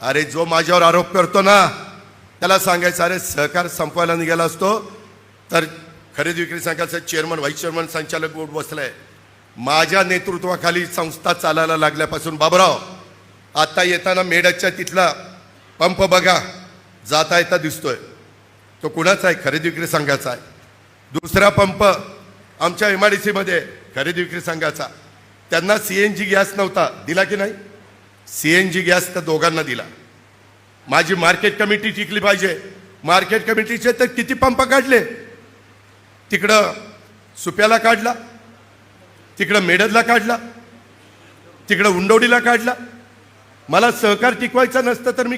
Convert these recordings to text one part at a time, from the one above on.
अरे जो माझ्यावर आरोप करतो ना त्याला सांगायचं अरे सहकार संपवायला निघाला असतो. तर खरेदी विक्री संघाचं चेअरमन व्हाईस चेअरमन संचालक बोर्ड बसलाय. माझ्या नेतृत्वाखाली संस्था चालायला लागल्यापासून बाबराव आता येताना मेडकच्या तिथला पंप बघा जाता येता दिसतोय. तो कुणाचा आहे? खरेदी विक्री संघाचा आहे. दुसरा पंप आमच्या एम आय डी सीमध्ये खरेदी विक्री संघाचा. त्यांना सी एन जी गॅस नव्हता. दिला की नाही? सी एन जी गॅस त्या दोघांना दिला. माझी मार्केट कमिटी टिकली पाहिजे. मार्केट कमिटीचे तर किती पंप काढले? तिकडं सुप्याला काढला तिकडं मेडदला काढला तिकडं उंडवडीला काढला. मला सहकार टिकवायचा नसतं तर मी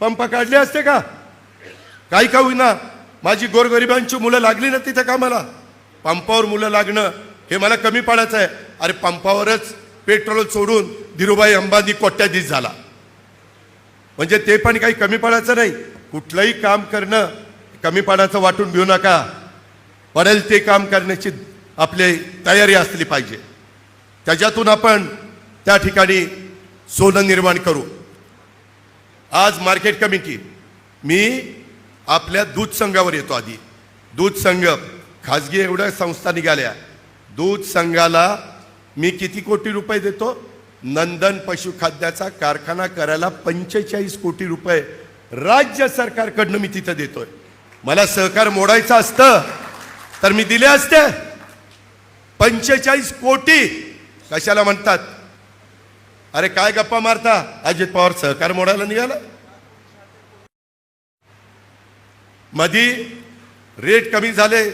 पंप काढले असते का? काही का होईना. माझी गोरगरिबांची मुलं लागली ना तिथं कामाला पंपावर मुलं लागणं हे मला कमी पडायचं आहे. अरे पंपावरच पेट्रोल सोडून धीरूभाई अंबानी कोट्याधीश झाला. म्हणजे ते पण काही कमी पडायचं नाही. कुठलंही काम करणं कमी पडायचं वाटून घेऊ नका. पडेल ते काम करण्याची आपली तयारी असली पाहिजे. त्याच्यातून आपण त्या ठिकाणी सोनं निर्माण करू. आज मार्केट कमिटी मी आपल्या दूध संघावर येतो आधी. दूध संघ खाजगी एवढ्या संस्था निघाल्या. दूध संघाला मी किती कोटी रुपये देतो? नंदन पशुखाद्याचा कारखाना करायला पंचेचाळीस कोटी रुपये राज्य सरकारकडनं मी तिथं देतोय. मला सहकार मोडायचं असतं तर मी दिले असते. पंचेचाळीस कोटी कशाला म्हणतात? अरे काय गप्पा मारता? अजित पवार सहकार मोडायला निघाला. मधी रेट कमी झाले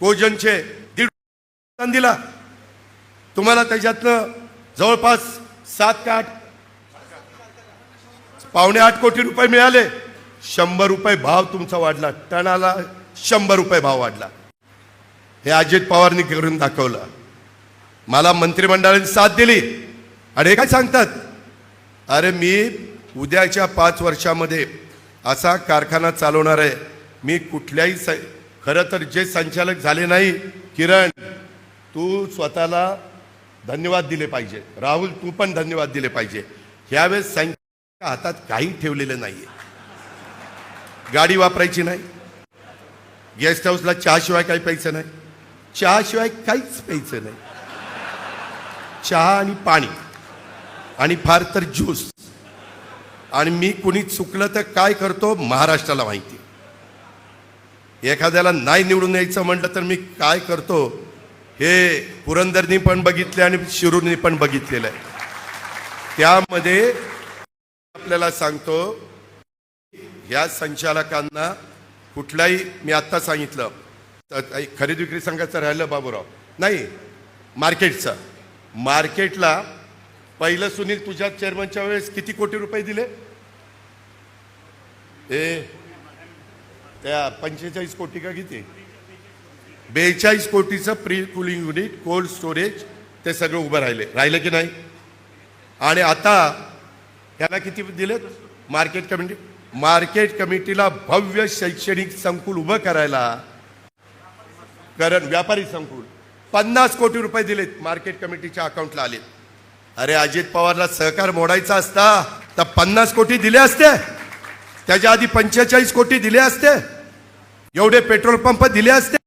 कोजनचे दीड दिला. तुम्हाला त्याच्यातनं जवळपास सात का आठ पावणे आठ कोटी रुपये मिळाले. शंभर रुपये भाव तुमचा वाढला. टणाला शंभर रुपये भाव वाढला. हे अजित पवारनी करून दाखवलं. मला मंत्रिमंडळाने साथ दिली. आणि हे काय सांगतात? अरे मी उद्याच्या पाच वर्षामध्ये असा कारखाना चालवणार आहे. मी कुठल्याही स खरं तर जे संचालक झाले नाही किरण तू स्वतःला धन्यवाद दिले पाहिजे. राहुल तू पण धन्यवाद दिले पाहिजे. ह्यावेळेस संचालक हातात काही ठेवलेलं नाहीये. गाडी वापरायची नाही. गेस्ट हाऊसला चहाशिवाय काही प्यायचं नाही. चहाशिवाय काहीच प्यायचं नाही. चहा आणि पाणी. आणि फार तर ज्यूस. आणि मी कुणी चुकलं तर काय करतो महाराष्ट्राला माहिती. एखाद्याला नाही निवडून यायचं म्हटलं तर मी काय करतो? हे पुरंदरनी पण बघितले आणि शिरूरनी पण बघितलेलं आहे. त्यामध्ये आपल्याला सांगतो ह्या संचालकांना कुठलाही मी आत्ता सांगितलं तर खरेदी विक्री संघाचं राहिलं बाबूराव? नाही मार्केटचं. मार्केटला पहिलं सुनील तुझ्या चेअरमनच्या वेळेस किती कोटी रुपये दिले? ए त्या पंचेचाळीस कोटी का किती? बेचाळीस कोटीचं pre cooling unit cold storage ते सगळं उभं राहिले. राहिलं की नाही? आणि आता त्याला किती दिलेत? मार्केट कमिटी मार्केट कमिटीला भव्य शैक्षणिक संकुल उभं करायला कारण व्यापारी संकुल. पन्नास कोटी रुपये दिलेत मार्केट कमिटीच्या अकाउंटला आले अरे अजित पवारला सहकार मोडायचा असता तर पन्नास कोटी दिले असते. त्याच्या आधी पंचेचाळीस कोटी दिले असते. एवढे पेट्रोल पंप दिले असते.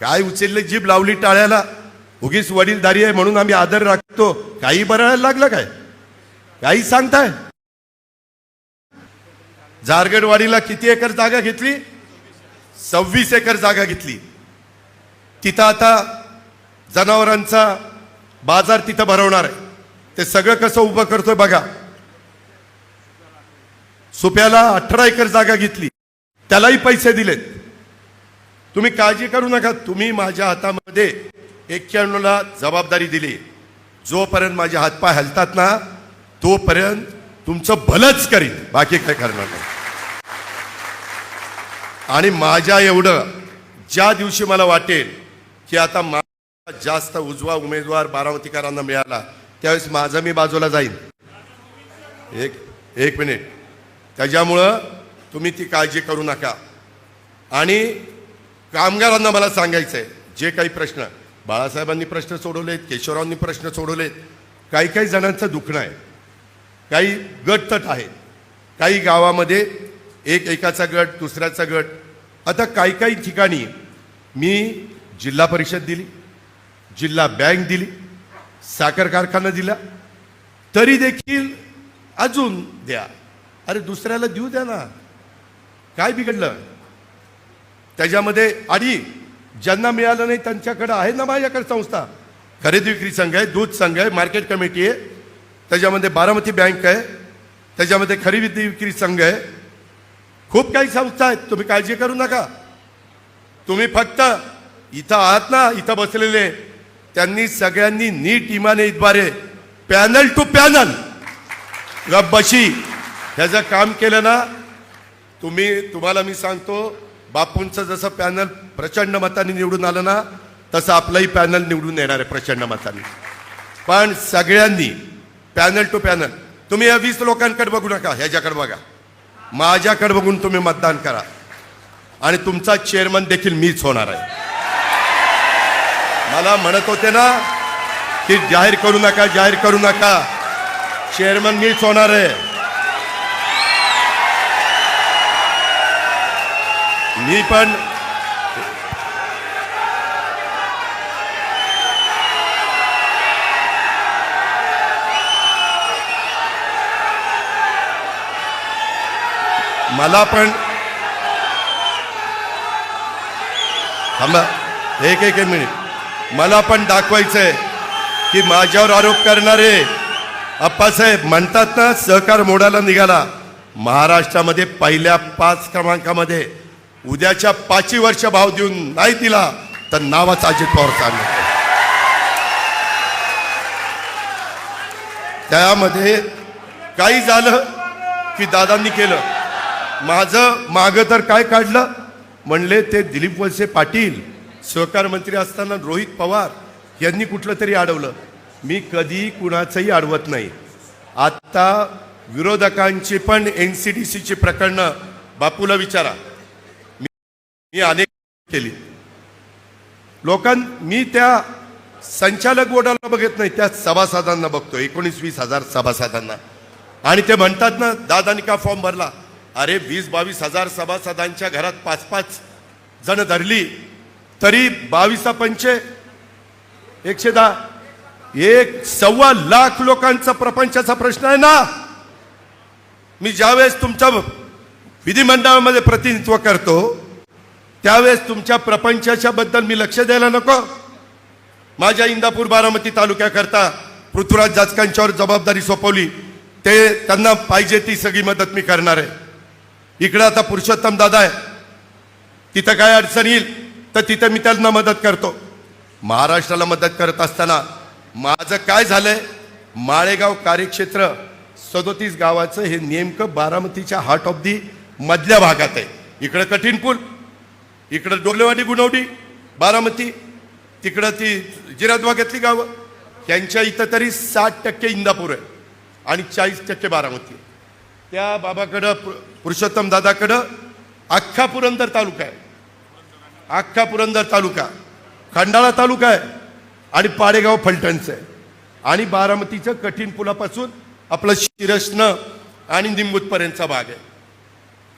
काय उचलले जीभ लावली टाळ्याला? उगीच वडीलधारी आहे म्हणून आम्ही आदर राखतो. काही बरायला लागलं काय? काही सांगताय? झारगडवाडीला किती एकर जागा घेतली? सव्वीस एकर जागा घेतली. तिथं आता जनावरांचा बाजार तिथं भरवणार आहे. ते सगळं कसं उभं करतोय बघा. सुप्याला अठरा एकर जागा घेतली. त्यालाही पैसे दिलेत. तुम्ही काळजी करू नका. तुम्ही माझ्या हातामध्ये एक्क्याण्णवला जबाबदारी दिली. जोपर्यंत माझे हातपाय हलतात ना तोपर्यंत तुमचं भलंच करीन. बाकी काय करणार नाही. आणि माझ्या एवढं ज्या दिवशी मला वाटेल की आता माझा जास्त उजवा उमेदवार बारामतीकरांना मिळाला त्यावेळेस माझं मी बाजूला जाईन. एक एक मिनिट. त्याच्यामुळं तुम्ही ती काळजी करू नका. आणि कामगारांना मला सांगायचं आहे जे काही प्रश्न बाळासाहेबांनी प्रश्न सोडवलेत केशवरावांनी प्रश्न सोडवलेत काही काही जणांचं दुखणं आहे. काही गटतट आहेत. काही गावामध्ये एक एकाचा गट दुसऱ्याचा गट. आता काही काही ठिकाणी मी जिल्हा परिषद दिली जिल्हा बँक दिली साखर कारखाना दिला तरी देखील अजून द्या. अरे दुसऱ्याला देऊ द्या ना. काय बिघडलं? त्याच्यामध्ये आणि ज्यांना मिळालं नाही त्यांच्याकडं आहे ना माझ्याकडे संस्था? खरेदी विक्री संघ आहे दूध संघ आहे मार्केट कमिटी आहे. त्याच्यामध्ये बारामती बँक आहे. त्याच्यामध्ये खरेदी विक्री संघ आहे. खूप काही संस्था आहेत तुम्ही काळजी करू नका. तुम्ही फक्त इथं आहात ना इथं बसलेले त्यांनी सगळ्यांनी नीट इमानेद्वारे पॅनल टू पॅनल. बशी ह्याचं काम केलं ना तुम्ही तुम्हाला मी सांगतो बापूंचं जसं पॅनल प्रचंड मताने निवडून आलं ना तसं आपलंही पॅनल निवडून येणार आहे प्रचंड मताने. पण सगळ्यांनी पॅनल टू पॅनल तुम्ही या वीस लोकांकडे बघू नका ह्याच्याकडे बघा. माझ्याकडे बघून तुम्ही मतदान करा. आणि तुमचा चेअरमन देखील मीच होणार आहे. मला म्हणत होते ना की जाहीर करू नका जाहीर करू नका. चेअरमन मीच होणार आहे. मी पण मला पण थांबा एक एक मिनिट. मला पण दाखवायचंय की माझ्यावर आरोप करणारे अप्पासाहेब म्हणतात ना सहकार मोडायला निघाला. महाराष्ट्रामध्ये पहिल्या पाच क्रमांकामध्ये उद्याच्या पाचवी वर्ष भाव देऊन नाही दिला तर नावाचा अजित पवार चालला. त्यामध्ये काही झालं की दादांनी केलं. माझं मागं तर काय काढलं? म्हणले ते दिलीप वळसे पाटील सहकार मंत्री असताना रोहित पवार यांनी कुठलं तरी अडवलं. मी कधी कुणाचंही अडवत नाही. आत्ता विरोधकांची पण एन सी डी सीची प्रकरणं बापूला विचारा. मी अनेक केली. लोकां मी त्या संचालक बोर्डाला बघत नाही त्या सभासदांना बघतो एकोणीस वीस हजार सभासदांना. आणि ते म्हणतात ना दादानी का फॉर्म भरला? अरे वीस बावीस हजार सभासदांच्या घरात पाच पाच जण धरली तरी बावीसा पंचे एकशे दहा. एक सव्वा लाख लोकांचा प्रपंचाचा प्रश्न आहे ना. मी ज्यावेळेस तुमच्या विधिमंडळामध्ये प्रतिनिधित्व करतो त्यावेळेस तुमच्या प्रपंचाच्या बद्दल मी लक्ष द्यायला नको. माझ्या इंदापूर बारामती तालुक्याकरता पृथ्वीराज जाचकांच्यावर जबाबदारी सोपवली ते त्यांना पाहिजे ती सगळी मदत मी करणार आहे. इकडं आता पुरुषोत्तम दादा आहे. तिथं काय अडचण येईल तर तिथं मी त्यांना मदत करतो. महाराष्ट्राला मदत करत असताना माझं काय झालंय माळेगाव कार्यक्षेत्र सदोतीस गावाचं हे नेमकं बारामतीच्या हार्ट ऑफ दी मधल्या भागात आहे. इकडं कठीण पूल इकडं डोलेवाडी गुणवडी बारामती तिकडं ती जिरादवा घेतली गावं. त्यांच्या इथं तरी साठ टक्के इंदापूर आहे आणि चाळीस टक्के बारामती त्या बाबाकडं पु- पुरुषोत्तम दादाकडं अख्खा पुरंदर तालुका आहे. अख्खा पुरंदर तालुका. खंडाळा तालुका आहे आणि पाडेगाव फलटणचं आहे. आणि बारामतीचं कठीण पुलापासून आपलं शिरसनं आणि निंबूतपर्यंतचा भाग आहे.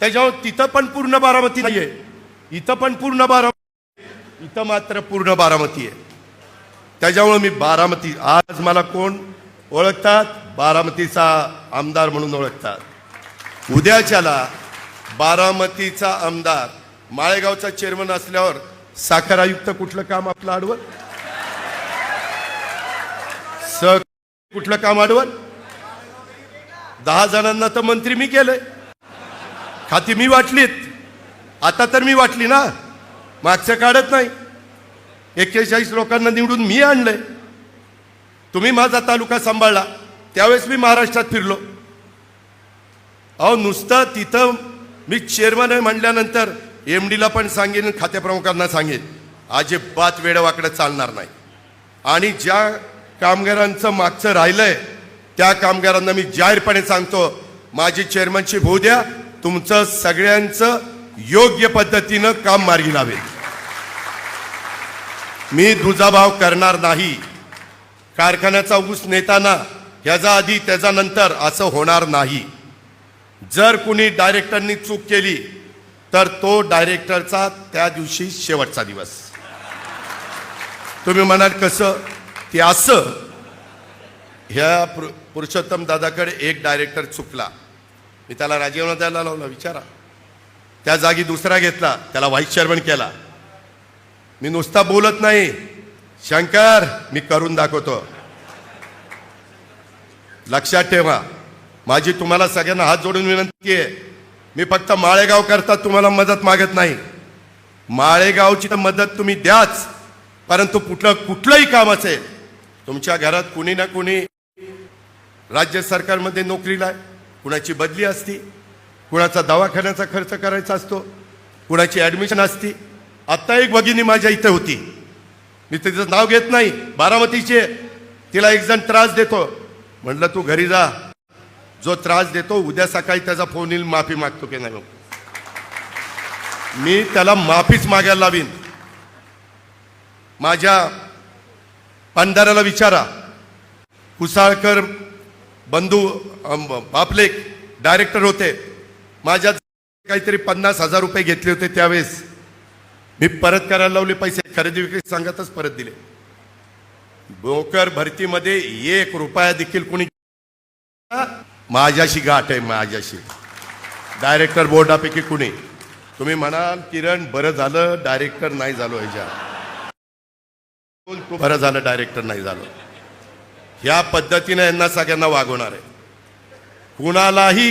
त्याच्यावर तिथं पण पूर्ण बारामती नाही आहे इथं पण पूर्ण बारामती इथं मात्र पूर्ण बारामती आहे. त्याच्यामुळे मी बारामती आज मला कोण ओळखतात? बारामतीचा आमदार म्हणून ओळखतात. उद्याच्याला बारामतीचा आमदार माळेगावचा चेअरमन असल्यावर साखर आयुक्त कुठलं काम आपलं आडवं? स कुठलं काम आडवं? दहा जणांना तर मंत्री मी केलंय. खाती मी वाटलीत. आता तर मी वाटली ना मागचं काढत नाही. एक्केचाळीस लोकांना निवडून मी आणलंय. तुम्ही माझा तालुका सांभाळला त्यावेळेस मी महाराष्ट्रात फिरलो. अहो नुसतं तिथं मी चेअरमन आहे म्हणल्यानंतर एम डीला पण सांगेन खात्याप्रमुखांना सांगेन. अजिबात वेडवाकडं चालणार नाही. आणि ज्या कामगारांचं मागचं राहिलंय त्या कामगारांना मी जाहीरपणे सांगतो माझी चेअरमनशिप होऊ द्या तुमचं सगळ्यांचं योग्य पद्धतीनं काम मार्गी लावे. मी दुजाभाव करणार नाही. कारखान्याचा ऊस नेताना ह्याचा आधी त्याचा नंतर असं होणार नाही. जर कुणी डायरेक्टरनी चूक केली तर तो डायरेक्टरचा त्या दिवशी शेवटचा दिवस. तुम्ही म्हणाल कसं? ते असं. ह्या पुरुषोत्तम दादाकडे एक डायरेक्टर चुकला. मी त्याला राजीनामा द्यायला लावला विचारा. त्या जागी दुसरा घेतला त्याला व्हाईस चेअरमन केला. मी नुसता बोलत नाही. शंकर मी करून दाखवतो. लक्षात ठेवा. माझी तुम्हाला सगळ्यांना हात जोडून विनंती आहे. मी फक्त माळेगाव करता तुम्हाला मदत मागत नाही. माळेगावची तर मदत तुम्ही द्याच. परंतु कुठलं कुठलंही काम असेल तुमच्या घरात कुणी ना कुणी राज्य सरकारमध्ये नोकरीला आहे कुणाची बदली असती कुणाचा दवाखान्याचा खर्च करायचा असतो कुणाची ॲडमिशन असती. आत्ता एक भगिनी माझ्या इथे होती. मी तिचं नाव घेत नाही बारामतीचे तिला एक जण त्रास देतो. म्हटलं तू घरी जा. जो त्रास देतो उद्या सकाळी त्याचा फोन येईल माफी मागतो की नाही? मी त्याला माफीच मागायला लावीन. माझ्या पंधाराला विचारा. कुसाळकर बंधू बापलेक बापले डायरेक्टर होते. माझ्या काहीतरी पन्नास हजार रुपये घेतले होते त्यावेळेस. मी परत करायला लावले पैसे. खरेदी विक्री सांगतच परत दिले. बोकर भरतीमध्ये एक रुपया देखील कोणी माझ्याशी गाठ आहे माझ्याशी. डायरेक्टर बोर्डापैकी कुणी? तुम्ही म्हणाल किरण बरं झालं. डायरेक्टर नाही झालो ह्याच्या. बरं झालं डायरेक्टर नाही झालो. ह्या पद्धतीने यांना सगळ्यांना वागवणार आहे. कुणालाही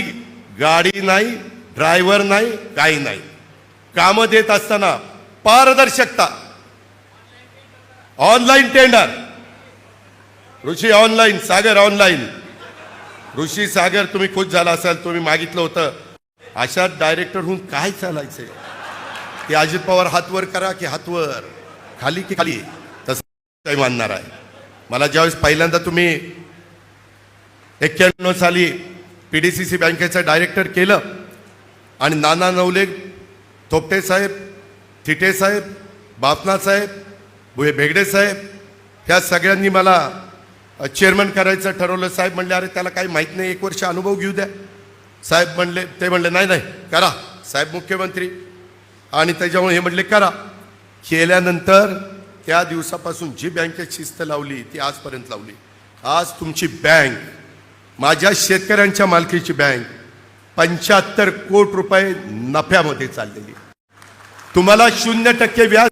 गाडी नाही ड्रायव्हर नाही काही नाही. कामं देत असताना पारदर्शकता. Online tender. Rishi online Sagar online. Rishi Sagar तुम्ही खुश झाला असाल तुम्ही मागितलं होतं. अशा डायरेक्टर होऊन काय चालायचंय? ते अजित पवार हातवर करा की हातवर? खाली की खाली? तसं काही मानणार आहे. मला ज्यावेळेस पहिल्यांदा तुम्ही एक्क्याण्णव साली पी डी सी सी बँकेचं डायरेक्टर केलं. आणि नाना नवले थोपटे साहेब थिटे साहेब बापना साहेब भुये भेगडे साहेब ह्या सगळ्यांनी मला चेअरमन करायचं ठरवलं. साहेब म्हणले अरे त्याला काही माहीत नाही एक वर्ष अनुभव घेऊ द्या. साहेब म्हणले ते म्हणले नाही नाही करा. साहेब मुख्यमंत्री. आणि त्याच्यामुळे हे म्हणले करा. केल्यानंतर त्या दिवसापासून जी बँकेत शिस्त लावली ती आजपर्यंत लावली. आज तुमची बँक माझ्या शेतकऱ्यांच्या मालकीची बँक पंच्याहत्तर कोटी रुपये नफ्यामध्ये चाललेली. तुम्हाला शून्य टक्के व्याज